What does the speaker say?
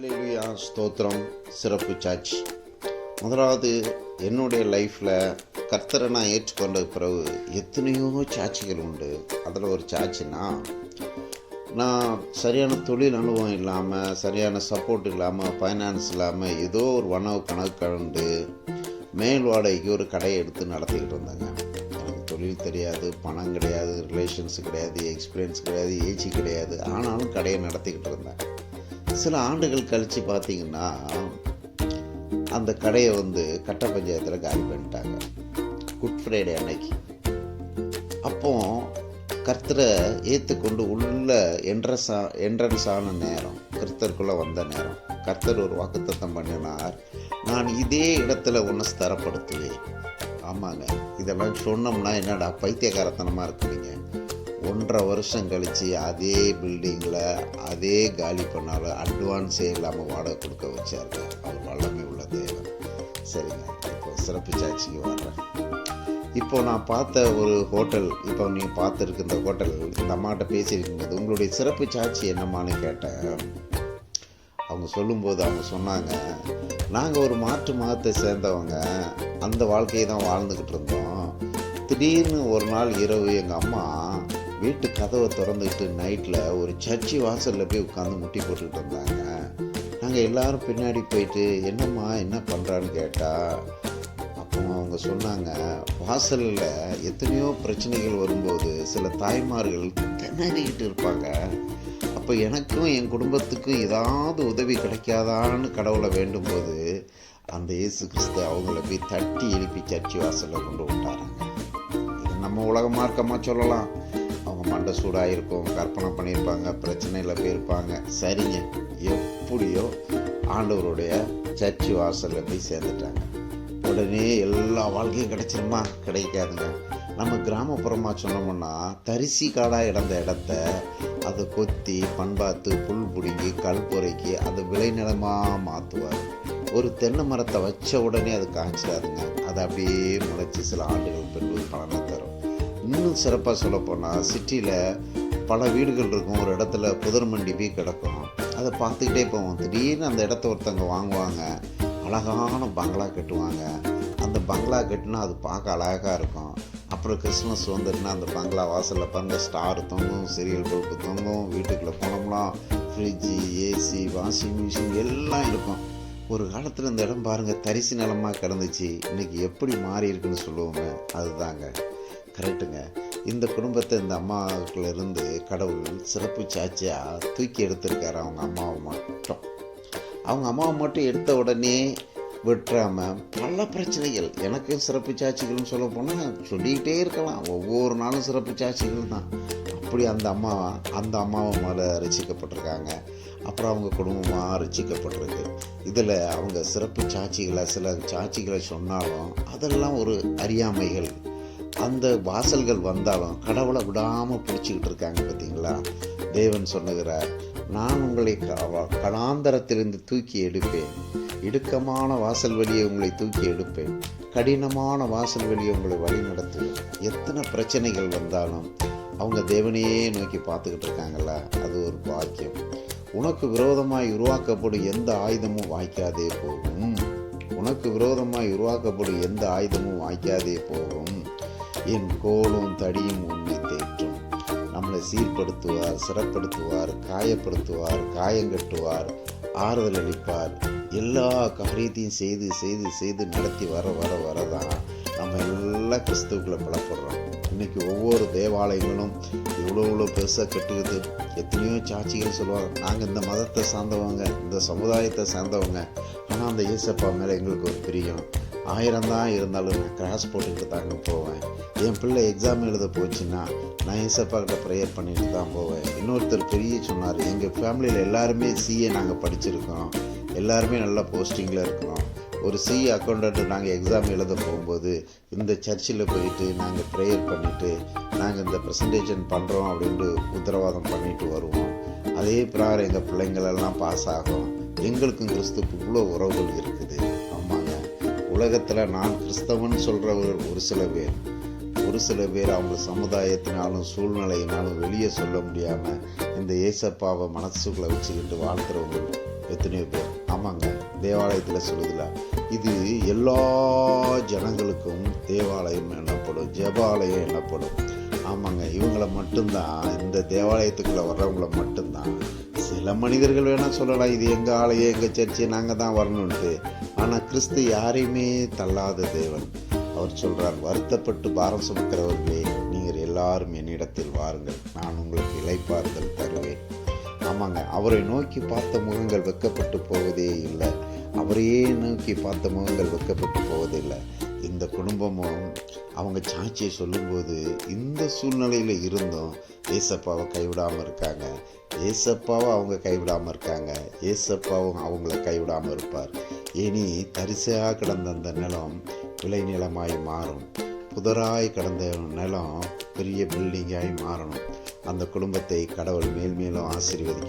Hallelujah ஸ்தோத்திரம் சிறப்பு சாட்சி. முதலாவது என்னுடைய லைஃப்பில் கர்த்தரை நான் ஏற்றுக்கொண்ட பிறகு எத்தனையோ சாட்சிகள் உண்டு. அதில் ஒரு சாட்சினா நான் சரியான தொழில் அனுபவம் இல்லாமல் சரியான சப்போர்ட் இல்லாமல் ஃபைனான்ஸ் இல்லாமல் ஏதோ ஒரு வனவு கணக்கு கலந்து மேல் வாடகைக்கு ஒரு கடையை எடுத்து நடத்திக்கிட்டு இருந்தேங்க. எனக்கு தொழில் தெரியாது பணம் கிடையாது ரிலேஷன்ஸ் கிடையாது எக்ஸ்பீரியன்ஸ் கிடையாது ஏஜி கிடையாது. ஆனாலும் கடையை நடத்திக்கிட்டு இருந்தேன். சில ஆண்டுகள் கழித்து பார்த்தீங்கன்னா அந்த கடையை வந்து கட்ட பஞ்சாயத்தில் காலி பண்ணிட்டாங்க. குட் ஃப்ரைடே அன்னைக்கு. அப்போ கர்த்தரை ஏற்றுக்கொண்டு உள்ள என்ட்ரஸ் என்ட்ரன்ஸ் ஆன நேரம் கர்த்தருக்குள்ளே வந்த நேரம் கர்த்தர் ஒரு வாக்குத்தத்தம் பண்ணினார். நான் இதே இடத்துல ஒன்று ஸ்தரப்படுத்துவேன். ஆமாங்க. இதெல்லாம் சொன்னோம்னா என்னடா பைத்தியகாரத்தனமாக இருக்குறீங்க? ஒன்றரை வருஷம் கழித்து அதே பில்டிங்கில் அதே காலி பண்ணாலும் அட்வான்ஸே இல்லாமல் வாடகை கொடுக்க வச்சார். அவர் வல்லமை உள்ள தேவன். சரிங்க. இப்போ சிறப்பு சாட்சிக்கு வர்றேன். இப்போ நான் பார்த்த ஒரு ஹோட்டல் இப்போ நீங்கள் பார்த்துருக்கு இந்த ஹோட்டல் இந்த அம்மாட்ட பேசியிருக்கும்போது உங்களுடைய சிறப்பு சாட்சி என்னம்மான்னு கேட்டேன். அவங்க சொல்லும்போது அவங்க சொன்னாங்க நாங்கள் ஒரு மாற்று மதத்தை சேர்ந்தவங்க. அந்த வாழ்க்கையை தான் வாழ்ந்துக்கிட்டு இருந்தோம். திடீர்னு ஒரு நாள் இரவு எங்கள் அம்மா வீட்டு கதவை திறந்துக்கிட்டு நைட்டில் ஒரு சர்ச்சி வாசலில் போய் உட்காந்து முட்டி போட்டுக்கிட்டு இருந்தாங்க. நாங்கள் எல்லாரும் பின்னாடி போயிட்டு என்னம்மா என்ன பண்ணுறான்னு கேட்டால் அப்போ அவங்க சொன்னாங்க வாசலில் எத்தனையோ பிரச்சனைகள் வரும்போது சில தாய்மார்கள் திணறிக்கிட்டு இருப்பாங்க. அப்போ எனக்கும் என் குடும்பத்துக்கும் ஏதாவது உதவி கிடைக்காதான்னு கடவுளை வேண்டும் போது அந்த இயேசு கிறிஸ்து அவங்கள போய் தட்டி எழுப்பி சர்ச்சி வாசலில் கொண்டு விட்டாராங்க இது நம்ம உலக மார்க்கமாக சொல்லலாம். மண்டை சூடாக இருக்கும் கற்பனை பண்ணியிருப்பாங்க பிரச்சனையில் போயிருப்பாங்க சரிங்க. எப்படியோ ஆண்டவருடைய சர்ச்சி வாசலில் போய் சேர்ந்துட்டாங்க. உடனே எல்லா வாழ்க்கையும் கிடைச்சிருமா? கிடைக்காதுங்க. நம்ம கிராமப்புறமாக சொன்னோம்னா தரிசி காடாக இடந்த இடத்த அதை கொத்தி பண்பாத்து புல் பிடுங்கி கல் பொறுக்கி அதை விளைநிலமாக மாற்றுவார் ஒரு தென்னை மரத்தை வச்ச உடனே அது காய்ச்சிடாதுங்க அதை அப்படியே முளைச்சி சில ஆண்டுகள் பின்பு பலனை தரும். இன்னும் சிறப்பாக சொல்லப்போனால் சிட்டியில் பல வீடுகள் இருக்கும். ஒரு இடத்துல புதர் மண்டி போய் கிடக்கும். அதை பார்த்துக்கிட்டே போவோம். திடீர்னு அந்த இடத்த ஒருத்தவங்க வாங்குவாங்க. அழகான பங்களா கட்டுவாங்க. அந்த பங்களா கட்டினா அது பார்க்க அழகாக இருக்கும். அப்புறம் கிறிஸ்மஸ் வந்துட்டுனா அந்த பங்களா வாசலில் பாருங்க ஸ்டார் தொங்கும் சீரியல் பல்பு தொங்கும் வீட்டுக்குள்ளே போனோம்லாம் ஃப்ரிட்ஜு ஏசி வாஷிங் மிஷின் எல்லாம் இருக்கும். ஒரு காலத்தில் இந்த இடம் பாருங்கள் தரிசு நிலமாக கிடந்துச்சு. இன்றைக்கி எப்படி மாறி இருக்குன்னு சொல்லுவோங்க அதுதாங்க. கரெக்டுங்க. இந்த குடும்பத்தை இந்த அம்மாவுக்குள்ளேருந்து கடவுள் சிறப்பு சாட்சியாக தூக்கி எடுத்திருக்காரு அவங்க அம்மாவை மட்டும். அவங்க அம்மாவை மட்டும் எடுத்த உடனே விட்டுறாமல் பல பிரச்சனைகள். எனக்கு சிறப்பு சாட்சிகள்னு சொல்ல போனால் சொல்லிக்கிட்டே இருக்கலாம். ஒவ்வொரு நாளும் சிறப்பு சாட்சிகள் தான். அப்படி அந்த அம்மா அந்த அம்மாவை மேலே ரசிக்கப்பட்டிருக்காங்க. அப்புறம் அவங்க குடும்பமாக ரசிக்கப்பட்டிருக்கு. இதில் அவங்க சிறப்பு சாட்சிகளை சில சாட்சிகளை சொன்னாலும் அதெல்லாம் ஒரு அறியாமைகள். அந்த வாசல்கள் வந்தாலும் கடவுளை விடாமல் பிடிச்சிக்கிட்டு இருக்காங்க பார்த்தீங்களா? தேவன் சொல்லுகிறார் நான் உங்களை கடாந்தரத்திலிருந்து தூக்கி எடுப்பேன். இடுக்கமான வாசல் வழியை உங்களை தூக்கி எடுப்பேன். கடினமான வாசல் வழியை உங்களை வழி நடத்துவேன். எத்தனை பிரச்சனைகள் வந்தாலும் அவங்க தேவனையே நோக்கி பார்த்துக்கிட்டு இருக்காங்களா அது ஒரு பாக்கியம். உனக்கு விரோதமாய் உருவாக்கப்படும் எந்த ஆயுதமும் வாய்க்காதே போகும் உனக்கு விரோதமாய் உருவாக்கப்படும் எந்த ஆயுதமும் வாய்க்காதே போகும் என் கோலும் தடியும் உன்னை தேற்றும். நம்மளை சீர்படுத்துவார் சிறப்படுத்துவார் காயப்படுத்துவார் காயங்கட்டுவார் ஆறுதல் அளிப்பார். எல்லா காரியத்தையும் செய்து செய்து செய்து நடத்தி வர வர வரதான் நம்ம எல்லாம் கிறிஸ்துவுக்குள்ளே பலப்படுறோம். இன்றைக்கி ஒவ்வொரு தேவாலயங்களும் இவ்வளோ இவ்வளோ பெருசாக கட்டுக்குது எத்தனையோ சாட்சிகள் சொல்லுவாங்க நாங்கள் இந்த மதத்தை சார்ந்தவங்க இந்த சமுதாயத்தை சார்ந்தவங்க. ஆனால் அந்த இயேசப்பா மேலே எங்களுக்கு ஒரு பிரியம். ஆயிரம் தான் இருந்தாலும் நான் கிராஸ் போட்டுக்கிட்டு தாங்க போவேன். என் பிள்ளை எக்ஸாம் எழுத போச்சுன்னா நான் ஏசப்பா கிட்ட ப்ரேயர் பண்ணிட்டு தான் போவேன். இன்னொருத்தர் பெரிய சொன்னார் எங்கள் ஃபேமிலியில் எல்லாருமே சிஏ நாங்கள் படிச்சிருக்கோம். எல்லாருமே நல்ல போஸ்டிங்கில் இருக்கிறோம் ஒரு சி அக்கௌண்டன்ட் நாங்கள் எக்ஸாம் எழுத போகும்போது இந்த சர்ச்சில் போயிட்டு நாங்கள் ப்ரேயர் பண்ணிவிட்டு நாங்கள் இந்த ப்ரெசன்டேஷன் பண்ணுறோம் அப்படின்ட்டு உத்தரவாதம் பண்ணிட்டு வருவோம். அதே பிரகாரம் எங்கள் பிள்ளைங்களெல்லாம் பாஸ் ஆகும். எங்களுக்கும் கிறிஸ்துக்கு இவ்வளோ உறவுகள் இருக்குது. உலகத்தில் நான் கிறிஸ்தவன் சொல்கிறவர்கள் ஒரு சில பேர். ஒரு சில பேர் அவங்க சமுதாயத்தினாலும் சூழ்நிலையினாலும் வெளியே சொல்ல முடியாமல் இந்த ஏசப்பாவை மனசுக்குள்ளே வச்சுக்கிட்டு வாழ்த்துறவங்க எத்தனையோ பேர். ஆமாங்க தேவாலயத்தில் சொல்லுதில்ல இது எல்லா ஜனங்களுக்கும் தேவாலயம் எனப்படும் ஜெபாலயம் எனப்படும். ஆமாங்க இவங்களை மட்டும்தான் இந்த தேவாலயத்துக்குள்ளே வர்றவங்கள மட்டும்தான். சில மனிதர்கள் வேணால் சொல்லலாம் இது எங்கள் ஆலயம் எங்கள் சர்ச்சை நாங்கள் தான் வரணுன்ட்டு ஆனால் கிறிஸ்து யாரையுமே தள்ளாத தேவன். அவர் சொல்கிறார் வருத்தப்பட்டு பாரம் சுமக்கிறவர்களே நீங்கள் எல்லாரும் என்னிடத்தில் வாருங்கள். நான் உங்களுக்கு இளைப்பாறுதல் தருவேன். ஆமாங்க அவரை நோக்கி பார்த்த முகங்கள் வெக்கப்பட்டு போவதே இல்லை. அவரையே நோக்கி பார்த்த முகங்கள் வெக்கப்பட்டு போவதில்லை இந்த குடும்பமும் அவங்க சாட்சியை சொல்லும்போது இந்த சூழ்நிலையில் இருந்தும் ஏசப்பாவை கைவிடாமல் இருக்காங்க. ஏசப்பாவை அவங்க கைவிடாமல் இருக்காங்க. ஏசப்பாவும் அவங்கள கைவிடாமல் இருப்பார். இனி தரிசையாக கிடந்த அந்த நிலம் விளைநிலமாய் மாறும். புதராய் கிடந்த நிலம் பெரிய பில்டிங்காய் மாறணும். அந்த குடும்பத்தை கடவுள் மேல் மேலும் ஆசீர்வதிக்க